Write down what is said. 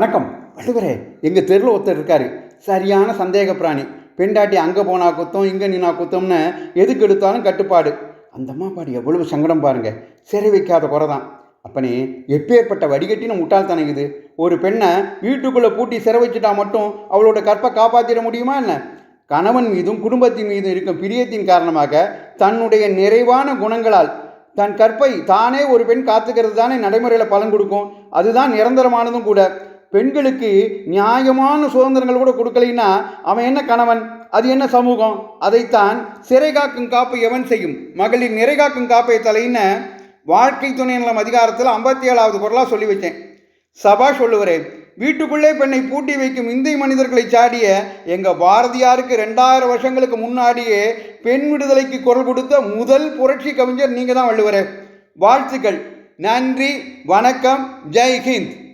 வணக்கம். வள்ளுவரே எங்கள் தெருவில் ஒருத்தர் இருக்கார். சரியான சந்தேக பிராணி பெண்டாட்டி அங்கே போனா குத்தம் இங்கே நீனா குத்தம்னு எதுக்கு எடுத்தாலும் கட்டுப்பாடு. அந்த அம்மா எவ்வளவு சங்கடம் பாருங்க. சிறை வைக்காத குறை தான் அப்பனே எப்பேற்பட்ட வடிகட்டின்னு முட்டாள் இது. ஒரு பெண்ணை வீட்டுக்குள்ளே பூட்டி சிறை வச்சுட்டா மட்டும் அவளோட கற்பை காப்பாற்றிட முடியுமா என்ன? கணவன் மீதும் குடும்பத்தின் மீதும் இருக்கும் பிரியத்தின் காரணமாக தன்னுடைய நிறைவான குணங்களால் தன் கற்பை தானே ஒரு பெண் காத்துக்கிறது தானே நடைமுறையில் பலன் கொடுக்கும். அதுதான் நிரந்தரமானதும் கூட. பெண்களுக்கு நியாயமான சுதந்திரங்கள் கூட கொடுக்கலைன்னா அவன் என்ன கணவன்? அது என்ன சமூகம்? அதைத்தான் சிறை காக்கும் காப்பு எவன் செய்யும்? மகளிர் நிறை காக்கும் காப்பை தலைன்னு வாழ்க்கை துணை நலம் அதிகாரத்தில் ஐம்பத்தி ஏழாவது குரலாக சொல்லி வச்சேன். சபா சொல்லுவரேன் வீட்டுக்குள்ளே பெண்ணை பூட்டி வைக்கும் இந்திய மனிதர்களை சாடிய எங்கள் பாரதியாருக்கு ரெண்டாயிரம் வருஷங்களுக்கு முன்னாடியே பெண் விடுதலைக்கு குரல் கொடுத்த முதல் புரட்சி கவிஞர் நீங்கள் தான் வள்ளுவரே. வாழ்த்துக்கள். நன்றி வணக்கம் ஜெய் ஹிந்த்.